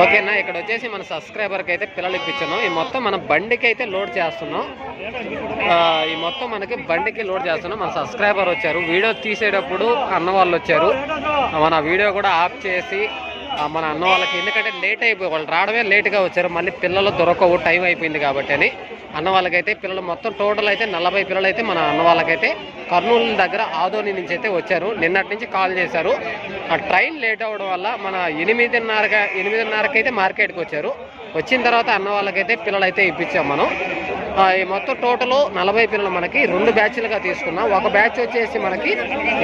ఓకేనా ఇక్కడ వచ్చేసి మన సబ్స్క్రైబర్కి అయితే పిల్లలు ఇప్పించాను ఈ మొత్తం మన బండికి అయితే లోడ్ చేస్తున్నాం. ఈ మొత్తం మనకి బండికి లోడ్ చేస్తున్నాం. మన సబ్స్క్రైబర్ వచ్చారు. వీడియో తీసేటప్పుడు అన్న వాళ్ళు వచ్చారు. మన వీడియో కూడా ఆఫ్ చేసి మన అన్న వాళ్ళకి ఎందుకంటే లేట్ అయిపోయి వాళ్ళు రావడమే లేట్గా వచ్చారు. మళ్ళీ పిల్లలు దొరకవు టైం అయిపోయింది కాబట్టి అని. అన్న వాళ్ళకైతే పిల్లలు మొత్తం టోటల్ అయితే నలభై పిల్లలు అయితే మన అన్న వాళ్ళకైతే కర్నూలు దగ్గర ఆదోని నుంచి అయితే వచ్చారు. నిన్నటి నుంచి కాల్ చేశారు. ఆ ట్రైన్ లేట్ అవ్వడం వల్ల మన ఎనిమిదిన్నరగా ఎనిమిదిన్నరకి అయితే మార్కెట్కి వచ్చారు. వచ్చిన తర్వాత అన్న వాళ్ళకైతే పిల్లలు అయితే ఇప్పించాం మనం. ఈ మొత్తం టోటల్ నలభై పిల్లలు మనకి రెండు బ్యాచ్లుగా తీసుకున్నాం. ఒక బ్యాచ్ వచ్చేసి మనకి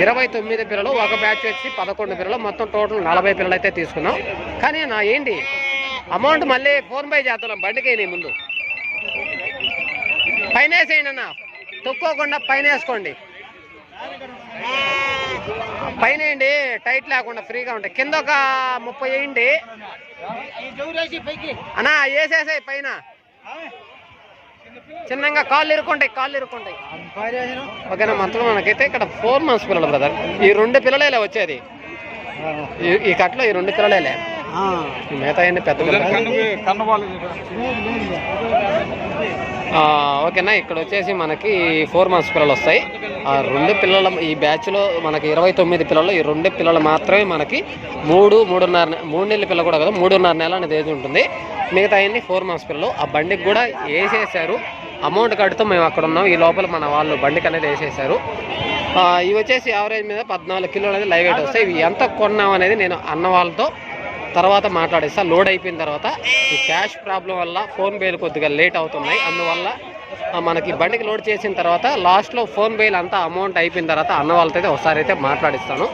ఇరవై తొమ్మిది పిల్లలు ఒక బ్యాచ్ వచ్చి పదకొండు పిల్లలు. మొత్తం టోటల్ నలభై పిల్లలు అయితే తీసుకున్నాం. కానీ నా ఏంటి? అమౌంట్ మళ్ళీ ఫోన్ పే చేస్తున్నాం బండికి ముందు. పైన వేసేయండి అన్న. తొక్కోకుండా పైన వేసుకోండి. పైన వేయండి టైట్ లేకుండా ఫ్రీగా ఉంటాయి కింద ఒక ముప్పై వేయండి. అన్నా వేసేసాయి పైన. చిన్నగా కాళ్ళు ఇరుక్కుంటాయి కాళ్ళు ఇరుక్కుంటాయి. ఓకేనా మొత్తం మనకైతే ఇక్కడ ఫోర్ మంత్స్ పిల్లలు బ్రదర్ ఈ రెండు పిల్లలేలే వచ్చేది. ఈ- ఈ కట్లో ఈ రెండు పిల్లలేలే. మిగతా అన్ని పెద్ద ఓకేనా ఇక్కడ వచ్చేసి మనకి ఫోర్ మంత్స్ పిల్లలు వస్తాయి. ఆ రెండు పిల్లల ఈ బ్యాచ్లో మనకి ఇరవై తొమ్మిది పిల్లలు ఈ రెండు పిల్లలు మాత్రమే మనకి మూడు మూడున్నర మూడు నెలల పిల్ల కూడా కదా మూడున్నర నెల అనేది ఏజ్ ఉంటుంది. మిగతా అన్ని ఫోర్ మంత్స్ పిల్లలు. ఆ బండికి కూడా వేసేసారు. అమౌంట్ కడుతూ మేము అక్కడ ఉన్నాం. ఈ లోపల మన వాళ్ళు బండికి అనేది వేసేసారు. ఆ, ఇవి వచ్చేసి యావరేజ్ మీద పద్నాలుగు కిలోలు అనేది లైవ్ వెయిట్ వస్తాయి. ఇవి ఎంత కొన్నాం అనేది నేను అన్న వాళ్ళతో తర్వాత మాట్లాడేస్తా లోడ్ అయిపోయిన తర్వాత ఈ క్యాష్ ప్రాబ్లం వల్ల ఫోన్ పేలు కొద్దిగా లేట్ అవుతున్నాయి. అందువల్ల మనకి బండికి లోడ్ చేసిన తర్వాత లాస్ట్లో ఫోన్ పేలు అంతా అమౌంట్ అయిపోయిన తర్వాత అన్న వాళ్ళతో అయితే ఒకసారి అయితే మాట్లాడిస్తాను.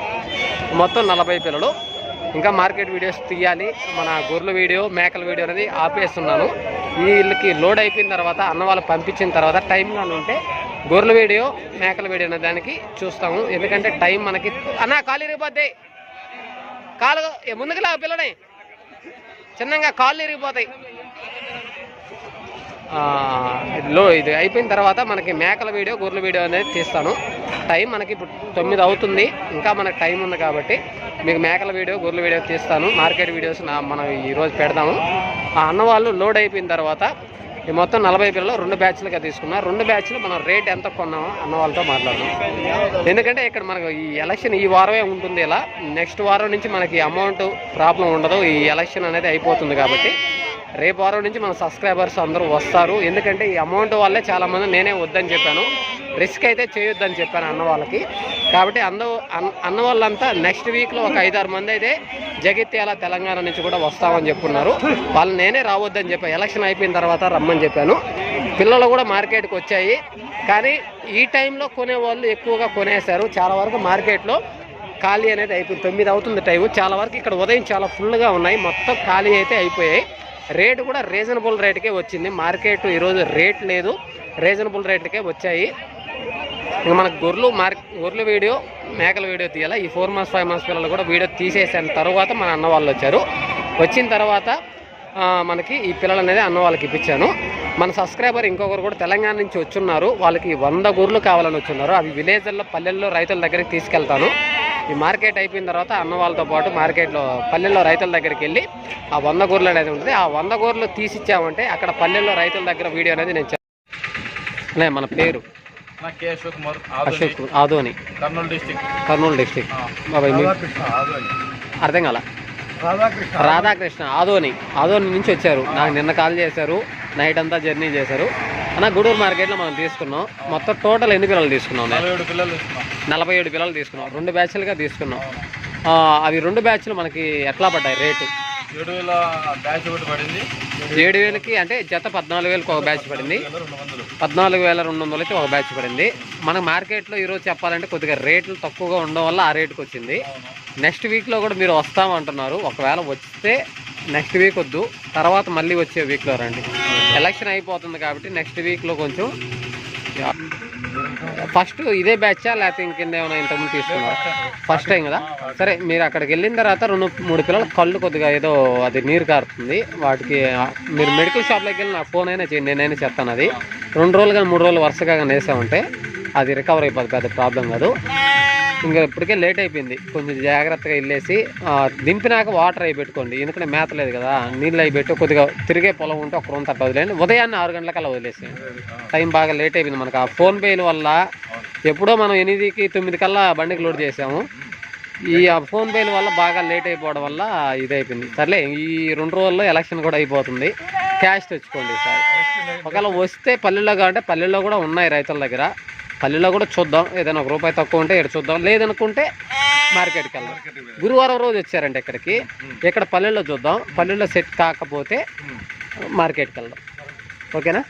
మొత్తం నలభై పిల్లలు. ఇంకా మార్కెట్ వీడియోస్ తీయాలి. మన గొర్రెల వీడియో మేకల వీడియో అనేది ఆపేస్తున్నాను. వీళ్ళకి లోడ్ అయిపోయిన తర్వాత అన్న వాళ్ళు పంపించిన తర్వాత టైం కానీ ఉంటే గొర్రెల వీడియో మేకల వీడియో అనే దానికి చూస్తాము. ఎందుకంటే టైం మనకి అన్న ఖాళీ రేపొద్దే కాలు ఏ ముందుకు లా పిల్లని. చిన్నగా కాళ్ళు ఇరిగిపోతాయి లో ఇది అయిపోయిన తర్వాత మనకి మేకల వీడియో గొర్రెల వీడియో అనేది తీస్తాను. టైం మనకి ఇప్పుడు తొమ్మిది అవుతుంది. ఇంకా మనకి టైం ఉంది కాబట్టి మీకు మేకల వీడియో గొర్రెల వీడియో తీస్తాను. మార్కెట్ వీడియోస్ మనం ఈరోజు పెడదాము. ఆ అన్నవాళ్ళు లోడ్ అయిపోయిన తర్వాత ఈ మొత్తం నలభై పిల్లలు రెండు బ్యాచ్లుగా తీసుకున్నా రెండు బ్యాచ్లు మనం రేట్ ఎంత కొన్నామో అన్న వాళ్ళతో మాట్లాడదాం. ఎందుకంటే ఇక్కడ మనకు ఈ ఎలక్షన్ ఈ వారమే ఉంటుంది ఇలా. నెక్స్ట్ వారం నుంచి మనకి అమౌంట్ ప్రాబ్లం ఉండదు. ఈ ఎలక్షన్ అనేది అయిపోతుంది కాబట్టి రేపు వారం నుంచి మన సబ్స్క్రైబర్స్ అందరూ వస్తారు. ఎందుకంటే ఈ అమౌంట్ వల్లే చాలామంది నేనే వద్దని చెప్పాను. రిస్క్ అయితే చేయొద్దని చెప్పాను అన్న వాళ్ళకి. కాబట్టి అంద అన్న- అన్న వాళ్ళంతా నెక్స్ట్ వీక్లో ఒక ఐదారు మంది అయితే జగిత్యాల తెలంగాణ నుంచి కూడా వస్తామని చెప్పున్నారు. వాళ్ళు నేనే రావద్దని చెప్పాను ఎలక్షన్ అయిపోయిన తర్వాత రమ్మని చెప్పాను. పిల్లలు కూడా మార్కెట్కి వచ్చాయి. కానీ ఈ టైంలో కొనే వాళ్ళు ఎక్కువగా కొనేశారు. చాలా వరకు మార్కెట్లో ఖాళీ అనేది అయిపోయింది. తొమ్మిది అవుతుంది టైం చాలా వరకు ఇక్కడ ఉదయం చాలా ఫుల్గా ఉన్నాయి. మొత్తం ఖాళీ అయితే అయిపోయాయి. రేటు కూడా రీజనబుల్ రేటుకే వచ్చింది. మార్కెట్ ఈరోజు రేట్ లేదు. రీజనబుల్ రేట్కే వచ్చాయి. ఇంకా మనకు గొర్రెలు మార్ గొర్రెల వీడియో మేకల వీడియో తీయాలి? ఈ ఫోర్ మంత్స్ ఫైవ్ మంత్స్ పిల్లలు కూడా వీడియో తీసేసిన. తర్వాత మన అన్న వాళ్ళు వచ్చారు. వచ్చిన తర్వాత మనకి ఈ పిల్లలు అనేది అన్న వాళ్ళకి ఇప్పించాను. మన సబ్స్క్రైబర్ ఇంకొకరు కూడా తెలంగాణ నుంచి వచ్చున్నారు. వాళ్ళకి వంద గొర్రెలు కావాలని వచ్చున్నారు. అవి విలేజ్ల్లో పల్లెల్లో రైతుల దగ్గరికి తీసుకెళ్తాను. ఈ మార్కెట్ అయిపోయిన తర్వాత అన్న వాళ్ళతో పాటు మార్కెట్లో పల్లెల్లో రైతుల దగ్గరికి వెళ్ళి ఆ వంద గొర్రెలు అనేది ఉంటుంది. ఆ వంద గొర్రెలు తీసిచ్చామంటే అక్కడ పల్లెల్లో రైతుల దగ్గర వీడియో అనేది నేను చెప్- అనే మన పేరు? అశోక్ ఆదోని. కర్నూలు డిస్టిక్. కర్నూలు డిస్టిక్. బాబాయ్ అర్థం కాల? రాధాకృష్ణ. ఆదోని. ఆదోని నుంచి వచ్చారు. నాకు నిన్న కాల్ చేశారు. నైట్ అంతా జర్నీ చేశారు. అన్న గూడూరు మార్కెట్లో మనం తీసుకున్నాం. మొత్తం టోటల్ ఎన్ని పిల్లలు తీసుకున్నాం. నేను? నలభై ఏడు పిల్లలు తీసుకున్నాం. రెండు బ్యాచ్లుగా తీసుకున్నాం. అవి రెండు బ్యాచ్లు మనకి ఎట్లా పడ్డాయి రేటు? ఏడు వేల బ్యాచ్ ఒకటి పడింది. ఏడు వేలకి అంటే జత పద్నాలుగు వేలకు ఒక బ్యాచ్ పడింది. వేల రెండు వందలు పద్నాలుగు వేల రెండు వందలకి ఒక బ్యాచ్ పడింది. మన మార్కెట్లో ఈరోజు చెప్పాలంటే కొద్దిగా రేట్లు తక్కువగా ఉండడం వల్ల ఆ రేటుకి వచ్చింది. నెక్స్ట్ వీక్లో కూడా మీరు వస్తామంటున్నారు. ఒకవేళ వస్తే నెక్స్ట్ వీక్ వద్దు. తర్వాత మళ్ళీ వచ్చే వీక్లో రండి. ఎలక్షన్ అయిపోతుంది కాబట్టి నెక్స్ట్ వీక్లో కొంచెం ఫస్ట్ ఇదే బ్యాచా లేకపోతే ఇంకింద ఏమైనా ఇంతకుముందు తీసుకున్నారా ఫస్ట్ టైం కదా? సరే మీరు అక్కడికి వెళ్ళిన తర్వాత రెండు మూడు పిల్లలు కళ్ళు కొద్దిగా ఏదో అది నీరు కారుతుంది. వాటికి మీరు మెడికల్ షాప్లోకి వెళ్ళి నాకు ఫోన్ అయినా చేయండి నేనైనా చెప్తాను అది. రెండు రోజులు కానీ మూడు రోజులు వరుసగా కానీ వేసామంటే అది రికవర్ అయిపోతుంది పెద్ద ప్రాబ్లం కాదు. ఇంకా ఇప్పటికే లేట్ అయిపోయింది. కొంచెం జాగ్రత్తగా వెళ్ళేసి దింపినాక వాటర్ అవి పెట్టుకోండి. ఎందుకంటే మేత లేదు కదా నీళ్ళు అవి పెట్టి కొద్దిగా తిరిగే పొలం ఉంటే ఒక రూమ్ తట్ట వదిలేయండి. ఉదయాన్నే ఆరు గంటలకల్లా వదిలేసేయండి. టైం బాగా లేట్ అయిపోయింది మనకు. ఆ ఫోన్ పేల వల్ల ఎప్పుడో మనం ఎనిమిదికి తొమ్మిది కల్లా బండికి లోడ్ చేసాము. ఈ ఆ ఫోన్ పేల వల్ల బాగా లేట్ అయిపోవడం వల్ల ఇది అయిపోయింది సర్లే ఈ రెండు రోజుల్లో ఎలక్షన్ కూడా అయిపోతుంది. క్యాష్ తెచ్చుకోండి సార్ ఒకవేళ వస్తే పల్లెల్లో కావాలంటే పల్లెల్లో కూడా ఉన్నాయి రైతుల దగ్గర. పల్లెల్లో కూడా చూద్దాం. ఏదైనా ఒక రూపాయి తక్కువ ఉంటే ఇక్కడ చూద్దాం. లేదనుకుంటే మార్కెట్కి వెళ్దాం. గురువారం రోజు వచ్చారంటే ఇక్కడికి. ఇక్కడ పల్లెల్లో చూద్దాం. పల్లెల్లో సెట్ కాకపోతే మార్కెట్కి వెళ్దాం. ఓకేనా?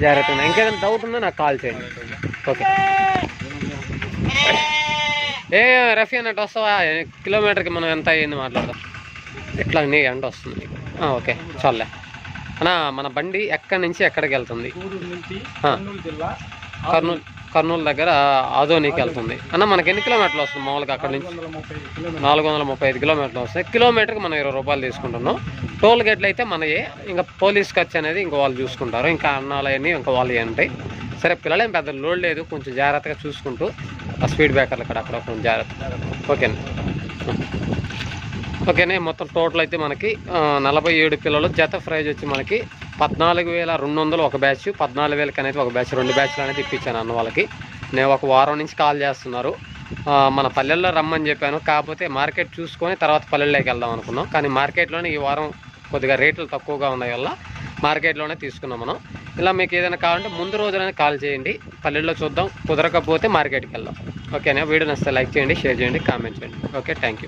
జాగ్రత్తగా ఇంకేదైనా డౌట్ ఉందో నాకు కాల్ చేయండి. ఓకే. ఏ రఫీ అన్నట్టు వస్తావా? కిలోమీటర్కి మనం ఎంత అయ్యింది మాట్లాడదాం. ఇట్లా నీ ఎండ వస్తుంది ఓకే. చాలే అన్న మన బండి ఎక్కడి నుంచి ఎక్కడికి వెళ్తుంది? ఆ. కర్నూలు కర్నూలు దగ్గర ఆదోనికి వెళ్తుంది. అన్న మనకి ఎన్ని కిలోమీటర్లు వస్తుంది మామూలుగా అక్కడ నుంచి? నాలుగు వందల ముప్పై ఐదు కిలోమీటర్లు వస్తాయి కిలోమీటర్కి మనం ఇరవై రూపాయలు తీసుకుంటున్నాం. టోల్ గేట్లు అయితే మనయే ఇంకా పోలీస్ ఖర్చు అనేది ఇంకా వాళ్ళు చూసుకుంటారు. ఇంకా అన్నాలు ఇంకా వాళ్ళు ఉంటాయి సరే పిల్లలేం పెద్ద లోడ్ లేదు. కొంచెం జాగ్రత్తగా చూసుకుంటూ ఆ స్పీడ్ బ్రేకర్లు అక్కడ అక్కడ కొంచెం జాగ్రత్త ఓకేనా? ఓకేనే? మొత్తం టోటల్ అయితే మనకి నలభై ఏడు పిల్లలు. జత ప్రైజ్ వచ్చి మనకి పద్నాలుగు వేల రెండు వందలు ఒక బ్యాచ్ పద్నాలుగు వేలకి అనేది ఒక బ్యాచ్ రెండు బ్యాచ్లు అనేది ఇప్పించాను అన్న వాళ్ళకి. నేను ఒక వారం నుంచి కాల్ చేస్తున్నారు. మన పల్లెల్లో రమ్మని చెప్పాను. కాకపోతే మార్కెట్ చూసుకొని తర్వాత పల్లెల్లోకి వెళ్దాం అనుకున్నాం. కానీ మార్కెట్లోనే ఈ వారం కొద్దిగా రేట్లు తక్కువగా ఉన్నాయి వల్ల మార్కెట్లోనే తీసుకున్నాం మనం. ఇలా మీకు ఏదైనా కావాలంటే ముందు రోజునే కాల్ చేయండి. పల్లెల్లో చూద్దాం. కుదరకపోతే మార్కెట్కి వెళ్దాం. ఓకేనా? వీడియో నచ్చితే లైక్ చేయండి షేర్ చేయండి కామెంట్ చేయండి. Okay thank you